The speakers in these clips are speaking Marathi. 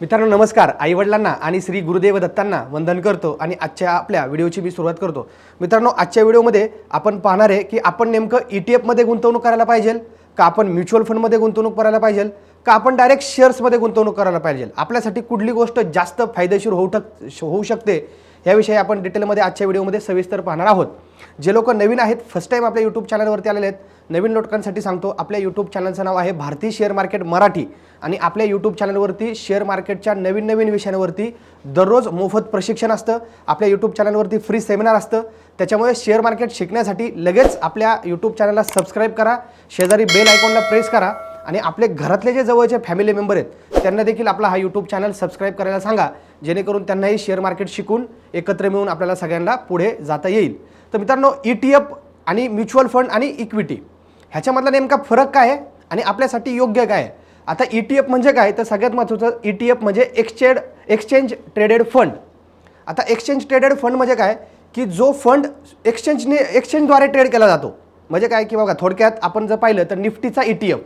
मित्रांनो नमस्कार. आईवडिलांना आणि श्री गुरुदेव दत्तांना वंदन करतो आणि आजच्या आपल्या व्हिडिओची मी सुरुवात करतो. मित्रांनो आजच्या व्हिडिओमध्ये आपण पाहणार आहे की आपण नेमकं ई टी एफमध्ये गुंतवणूक करायला पाहिजे का आपण म्युच्युअल फंडमध्ये गुंतवणूक करायला पाहिजे का आपण डायरेक्ट शेअर्समध्ये गुंतवणूक करायला पाहिजे? आपल्यासाठी कुठली गोष्ट जास्त फायदेशीर होऊ टक होऊ शकते? याविषयी आपण डिटेलमध्ये आजच्या व्हिडिओमध्ये सविस्तर पाहणार आहोत. जे लोक नवीन आहेत फर्स्ट टाईम आपल्या यूट्यूब चॅनलवरती आलेले आहेत नवीन लोकांसाठी सांगतो आपल्या यूट्यूब चॅनलचं नाव आहे भारतीय शेअर मार्केट मराठी. आणि आपल्या यूट्यूब चॅनलवरती शेअर मार्केटच्या नवीन नवीन विषयांवरती दररोज मोफत प्रशिक्षण असतं आपल्या यूट्यूब चॅनलवरती फ्री सेमिनार असतं. त्याच्यामुळे शेअर मार्केट शिकण्यासाठी लगेच आपल्या यूट्यूब चॅनलला सबस्क्राईब करा शेजारी बेल आयकॉनला प्रेस करा. आणि आपले घरातले जे जवळचे फॅमिली मेंबर आहेत त्यांना देखील आपला हा यूट्यूब चॅनल सबस्क्राईब करायला सांगा जेणेकरून त्यांनाही शेअर मार्केट शिकून एकत्र मिळून आपल्याला सगळ्यांना पुढे जाता येईल. तर मित्रांनो ई टी एफ आणि म्युच्युअल फंड आणि इक्विटी ह्याच्यामधला नेमका फरक काय आहे आणि आपल्यासाठी योग्य काय आहे? आता ई टी एफ म्हणजे काय? तर सगळ्यात महत्त्वाचं ई टी एफ म्हणजे एक्सचेंड एक्सचेंज ट्रेडेड फंड आता एक्सचेंज ट्रेडेड फंड म्हणजे काय? की जो फंड एक्सचेंजने एक्सचेंजद्वारे ट्रेड केला जातो. म्हणजे काय? की बघा थोडक्यात आपण जर पाहिलं तर निफ्टीचा E T F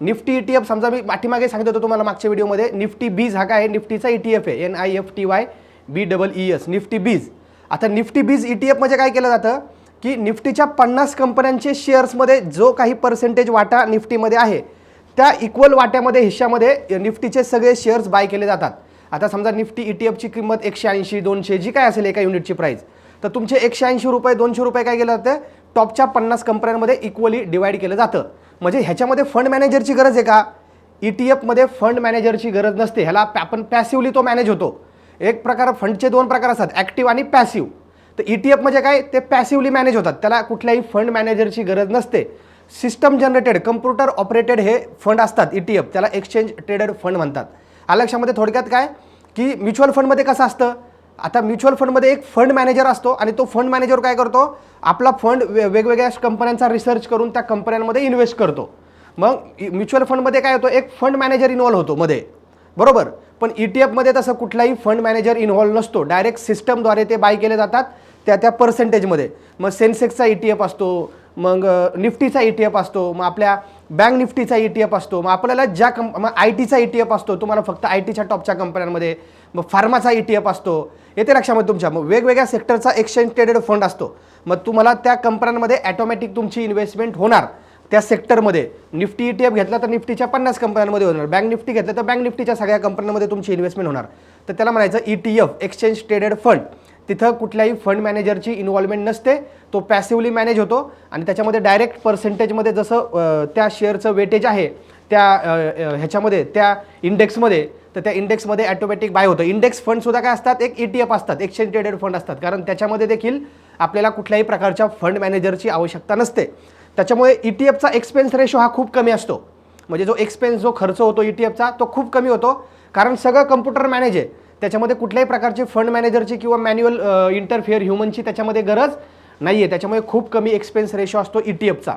Nifty E T F समजा मी पाठीमागे सांगितलं होतो तुम्हाला मागच्या व्हिडिओमध्ये निफ्टी बीज हा काय आहे? निफ्टीचा ई टी एफ आहे N I F T Y B double E S Nifty BeES. आता निफ्टी बीज ई टी एफमध्ये काय केलं जातं? की निफ्टीच्या पन्नास कंपन्यांचे शेअर्समध्ये जो काही पर्सेंटेज वाटा निफ्टीमध्ये आहे त्या इक्वल वाट्यामध्ये हिश्श्यामध्ये निफ्टीचे सगळे शेअर्स बाय केले जातात. आता समजा निफ्टी ई टी एफची किंमत एकशे ऐंशी दोनशे जी काय असेल एका युनिटची प्राईस तर तुमचे एकशे ऐंशी रुपये दोनशे रुपये काय केलं जातं? टॉपच्या पन्नास कंपन्यांमध्ये इक्वली डिवाईड केलं जातं. म्हणजे ह्याच्यामध्ये फंड मॅनेजरची गरज आहे का? ई टी एफमध्ये फंड मॅनेजरची गरज नसते. ह्याला पॅ- आपण पॅसिवली तो मॅनेज होतो. एक प्रकार फंडचे दोन प्रकार असतात. ॲक्टिव्ह आणि पॅसिव्ह तर ई टी एफ म्हणजे काय? ते पॅसिवली मॅनेज होतात. त्याला कुठल्याही फंड मॅनेजरची गरज नसते. सिस्टम जनरेटेड कम्प्युटर ऑपरेटेड हे फंड असतात ई टी एफ त्याला एक्सचेंज ट्रेडेड फंड म्हणतात. आलक्षामध्ये थोडक्यात काय? की म्युच्युअल फंडमध्ये कसं असतं? आता म्युच्युअल फंडमध्ये एक फंड मॅनेजर असतो आणि तो फंड मॅनेजर काय करतो? आपला फंड वे वेगवेगळ्या कंपन्यांचा रिसर्च करून त्या कंपन्यांमध्ये इन्व्हेस्ट करतो. मग म्युच्युअल फंडमध्ये काय होतो? एक फंड मॅनेजर इन्व्हॉल्व होतो मध्ये. बरोबर? पण ई टी एफमध्ये तसं कुठलाही फंड मॅनेजर इन्व्हॉल्व नसतो. डायरेक्ट सिस्टमद्वारे ते बाय केले जातात त्या त्या पर्सेंटेजमध्ये मग सेन्सेक्सचा ई टी एफ असतो मग निफ्टीचा ई टी एफ असतो मग आपल्या बँक निफ्टीचा ई टी एफ असतो मग आपल्याला ज्या कंप मग आय टीचा ई टी एफ असतो तुम्हाला फक्त आय टीच्या टॉपच्या कंपन्यांमध्ये मग फार्माचा ई टी एफ असतो. येते लक्षामध्ये तुमच्या. मग वेगवेगळ्या सेक्टरचा एक्सचेंज ट्रेडेड फंड असतो. मग तुम्हाला त्या कंपन्यांमध्ये ॲटोमॅटिक तुमची इन्व्हेस्टमेंट होणार. त्या सेक्टरमध्ये निफ्टी ई टी एफ घेतला तर निफ्टीच्या पन्नास कंपन्यांमध्ये होणार. बँक निफ्टी घेतलं तर बँक निफ्टीच्या सगळ्या कंपन्यांमध्ये तुमची इन्व्हेस्टमेंट होणार. तर त्याला म्हणायचं E T F exchange traded fund तिथं कुठल्याही फंड मॅनेजरची इन्व्हॉल्वमेंट नसते. तो पॅसिवली मॅनेज होतो. आणि त्याच्यामध्ये डायरेक्ट पर्सेंटेजमध्ये जसं त्या शेअरचं वेटेज आहे त्या ह्याच्यामध्ये त्या इंडेक्समध्ये तर त्या इंडेक्समध्ये ॲटोमॅटिक बाय होतं. इंडेक्स फंडसुद्धा काय असतात? एक ई टी एफ असतात. एक्सचेंज ट्रेडेड फंड असतात. कारण त्याच्यामध्ये देखील आपल्याला कुठल्याही प्रकारच्या फंड मॅनेजरची आवश्यकता नसते. त्याच्यामुळे ई टी एफचा एक्सपेन्स रेशो हा खूप कमी असतो. म्हणजे जो एक्सपेन्स जो खर्च होतो ई टी एफचा तो खूप कमी होतो. कारण सगळं कम्प्युटर मॅनेज आहे. त्याच्यामध्ये कुठल्याही प्रकारची फंड मॅनेजरची किंवा मॅन्युअल इंटरफिअर ह्युमनची त्याच्यामध्ये गरज नाही आहे त्याच्यामुळे खूप कमी एक्सपेन्स रेशो असतो ई टी एफचा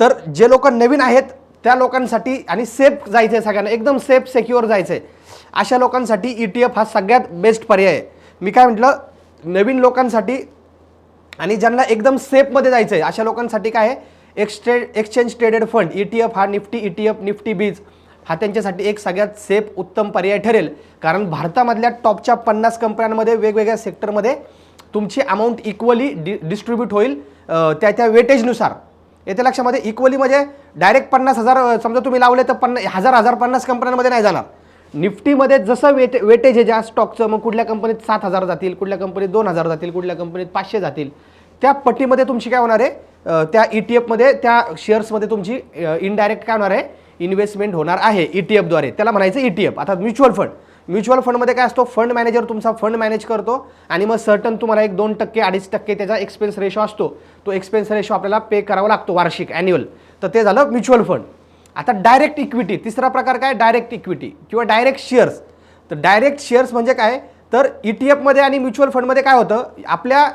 तर जे लोक नवीन आहेत त्या लोकांसाठी आणि सेफ जायचं आहे सगळ्यांना एकदम सेफ सेक्युअर जायचं आहे अशा लोकांसाठी ई टी एफ हा सगळ्यात बेस्ट पर्याय आहे. मी काय म्हटलं नवीन लोकांसाठी आणि ज्यांना एकदम सेफमध्ये जायचं आहे अशा लोकांसाठी काय आहे एक्सट्रे exchange traded fund E T F हा Nifty E T F Nifty BeES हा त्यांच्यासाठी एक सगळ्यात सेफ उत्तम पर्याय ठरेल. कारण भारतामधल्या टॉपच्या पन्नास कंपन्यांमध्ये वेगवेगळ्या सेक्टरमध्ये तुमची अमाऊंट इक्वली डि डिस्ट्रीब्यूट होईल त्या त्या वेटेजनुसार. येत्या लक्षामध्ये इक्वली म्हणजे डायरेक्ट पन्नास हजार समजा तुम्ही लावले तर पन्ना हजार हजार पन्नास कंपन्यांमध्ये नाही जाणार. निफ्टीमध्ये जसं वेट वेटेज आहे ज्या स्टॉकचं मग कुठल्या कंपनीत सात हजार जातील कुठल्या कंपनीत दोन हजार जातील कुठल्या कंपनीत पाचशे जातील. त्या पट्टीमध्ये तुमची काय होणार आहे? त्या ई टी एफमध्ये त्या शेअर्समध्ये तुमची इनडायरेक्ट काय होणार आहे? इन्व्हेस्टमेंट होणार आहे ई टी एफद्वारे त्याला म्हणायचं ई टी एफ आता म्युच्युअल फंड. म्युच्युअल फंडमध्ये काय असतो? फंड मॅनेजर तुमचा फंड मॅनेज करतो आणि मग सर्टन तुम्हाला एक दोन टक्के अडीच टक्के त्याचा एक्सपेन्स रेशो असतो. तो एक्सपेन्स रेशो आपल्याला पे करावा लागतो वार्षिक ॲन्युअल तर ते झालं म्युच्युअल फंड. आता डायरेक्ट इक्विटी तिसरा प्रकार काय? डायरेक्ट इक्विटी किंवा डायरेक्ट शेअर्स तर डायरेक्ट शेअर्स म्हणजे काय? तर ई टी एफमध्ये आणि म्युच्युअल फंडमध्ये काय होतं? आपल्या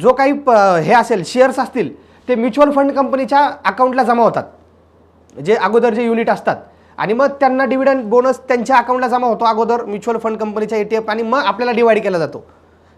जो काही प- हे असेल शेअर्स असतील ते म्युच्युअल फंड कंपनीच्या अकाउंटला जमा होतात. जे अगोदर जे युनिट असतात. आणि मग त्यांना डिव्हिडंड बोनस त्यांच्या अकाउंटला जमा होतो अगोदर म्युच्युअल फंड कंपनीच्या ए टी एफ आणि मग आपल्याला डिवाईड केला जातो.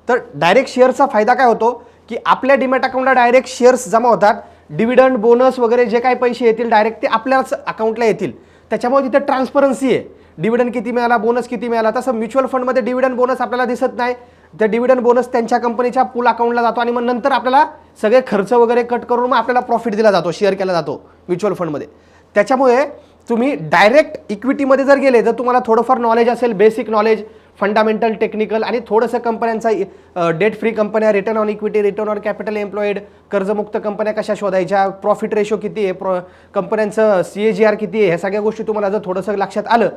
तर डायरेक्ट शेअर्सचा फायदा काय होतो? की आपल्या डिमॅट अकाउंटला डायरेक्ट शेअर्स जमा होतात. डिव्हिडंड बोनस वगैरे जे काही पैसे येतील डायरेक्ट ते आपल्याच अकाउंटला येतील. त्याच्यामुळे तिथे ट्रान्सपरन्सी आहे. डिव्हिडंड किती मिळाला बोनस किती मिळाला तसं म्युच्युअल फंडमध्ये डिव्हिडंड बोनस आपल्याला दिसत नाही. त्या डिव्हिडंड बोनस त्यांच्या कंपनीच्या पूल अकाउंटला जातो आणि मग नंतर आपल्याला सगळे खर्च वगैरे कट करून मग आपल्याला प्रॉफिट दिला जातो शेअर केला जातो म्युच्युअल फंडमध्ये त्याच्यामुळे तुम्ही डायरेक्ट इक्विटीमध्ये जर गेले तर तुम्हाला थोडंफार नॉलेज असेल बेसिक नॉलेज फंडामेंटल टेक्निकल आणि थोडंसं कंपन्यांचा डेट फ्री कंपन्या return on equity return on capital employed कर्जमुक्त कंपन्या कशा शोधायच्या प्रॉफिट रेशो किती आहे प्रॉ कंपन्यांचं सी ए जी आर किती आहे ह्या सगळ्या गोष्टी तुम्हाला जर थोडंसं लक्षात आलं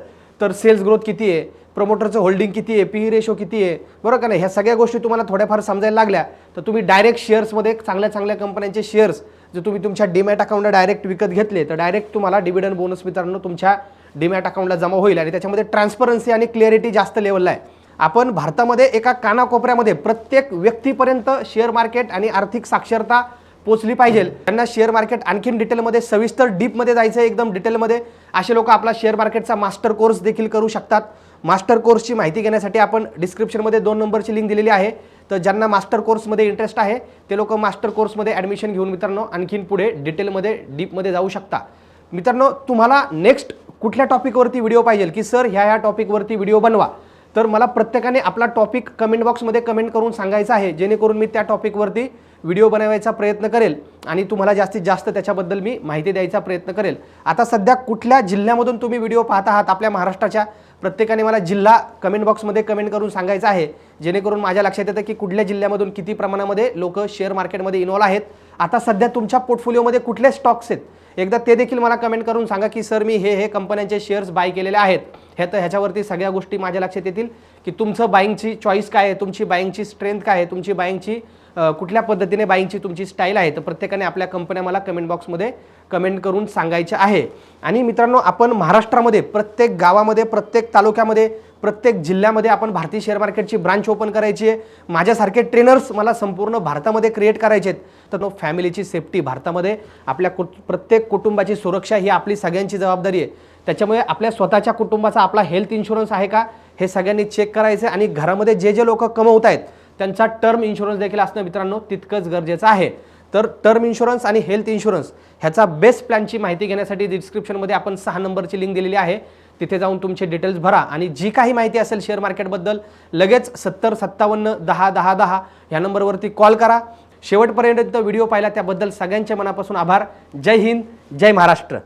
तर सेल्स ग्रोथ किती आहे प्रमोटरचं होल्डिंग किती आहे पी रेशो किती आहे बरोबर का नाही? ह्या सगळ्या गोष्टी तुम्हाला थोड्याफार समजायला लागल्या तर तुम्ही डायरेक्ट शेअर्समध्ये चांगल्या चांगल्या कंपन्यांचे शेअर्स जर तुम्ही तुमच्या डीमॅट अकाउंटला डायरेक्ट विकत घेतले तर डायरेक्ट तुम्हाला डिव्हिडंड बोनस मित्रांनो तुमच्या डीमॅट अकाउंटला जमा होईल. आणि त्याच्यामध्ये ट्रान्सपरन्सी आणि क्लिअरिटी जास्त लेवलला आहे. आपण भारतामध्ये एका कानाकोपऱ्यामध्ये प्रत्येक व्यक्तीपर्यंत शेअर मार्केट आणि आर्थिक साक्षरता पोचली पाहिजे. त्यांना शेअर मार्केट आणखीन डिटेलमध्ये सविस्तर डीपमध्ये जायचं आहे एकदम डिटेलमध्ये असे लोक आपला शेअर मार्केटचा मास्टर कोर्स देखील करू शकतात. मास्टर कोर्सची माहिती घेण्यासाठी आपण डिस्क्रिप्शनमध्ये दोन नंबरची लिंक दिलेली आहे. तर ज्यांना मास्टर कोर्समध्ये इंटरेस्ट आहे ते लोक मास्टर कोर्समध्ये ॲडमिशन घेऊन मित्रांनो आणखीन पुढे डिटेलमध्ये डीपमध्ये जाऊ शकता. मित्रांनो तुम्हाला नेक्स्ट कुठल्या टॉपिकवरती व्हिडिओ पाहिजे? की सर ह्या ह्या टॉपिकवरती व्हिडिओ बनवा. तर मला प्रत्येकाने आपला टॉपिक कमेंट बॉक्समध्ये कमेंट करून सांगायचा आहे जेणेकरून मी त्या टॉपिकवरती व्हिडिओ बनवायचा प्रयत्न करेल आणि तुम्हाला जास्तीत जास्त त्याच्याबद्दल मी माहिती द्यायचा प्रयत्न करेल. आता सध्या कुठल्या जिल्ह्यामधून तुम्ही व्हिडिओ पाहत आहात? आपल्या महाराष्ट्राच्या प्रत्येकाने मला जिल्हा कमेंट बॉक्समध्ये कमेंट करून सांगायचं आहे. जेणेकरून माझ्या लक्षात येतं की कुठल्या जिल्ह्यामधून किती प्रमाणामध्ये लोक शेअर मार्केटमध्ये इन्वॉल्व आहेत. आता सध्या तुमच्या पोर्टफोलिओमध्ये कुठले स्टॉक्स आहेत? एकदा ते देखील मला कमेंट करून सांगा की सर मी हे हे कंपन्यांचे शेअर्स बाय केलेले आहेत. हे तर ह्याच्यावरती सगळ्या गोष्टी माझ्या लक्षात येतील की तुमचं बाईंगची चॉईस काय आहे तुमची बाईंगची स्ट्रेंथ काय आहे तुमची बाईंगची कुठल्या पद्धतीने बाईंगची तुमची स्टाईल आहे तर प्रत्येकाने आपल्या कंपन्या मला कमेंट बॉक्समध्ये कमेंट करून सांगायचे आहे. आणि मित्रांनो आपण महाराष्ट्रामध्ये प्रत्येक गावामध्ये प्रत्येक तालुक्यामध्ये प्रत्येक जिल्ह्यामध्ये आपण भारतीय शेअर मार्केटची ब्रांच ओपन करायची आहे. माझ्यासारखे ट्रेनर्स मला संपूर्ण भारतामध्ये क्रिएट करायचे आहेत. तर फॅमिलीची सेफ्टी भारतामध्ये आपल्या कुट प्रत्येक कुटुंबाची सुरक्षा ही आपली सगळ्यांची जबाबदारी आहे. त्याच्यामुळे आपल्या स्वतःच्या कुटुंबाचा आपला हेल्थ इन्शुरन्स आहे का हे सगळ्यांनी चेक करायचं आहे आणि घरामध्ये जे जे लोक कमवत आहेत त्यांचा टर्म इन्शुरन्स देखील असणं मित्रांनो तितकंच गरजेचं आहे. तर टर्म इन्शुरन्स आणि हेल्थ इन्शुरन्स ह्याचा बेस्ट प्लॅनची माहिती घेण्यासाठी डिस्क्रिप्शनमध्ये आपण सहा नंबरची लिंक दिलेली आहे. तिथे जाऊन तुमचे डिटेल्स भरा आणि जी काही माहिती असेल शेअर मार्केटबद्दल लगेच सत्तर सत्तावन्न दहा दहा दहा ह्या नंबरवरती कॉल करा. शेवटपर्यंत व्हिडिओ पाहिला त्याबद्दल सगळ्यांच्या मनापासून आभार. जय हिंद जय महाराष्ट्र.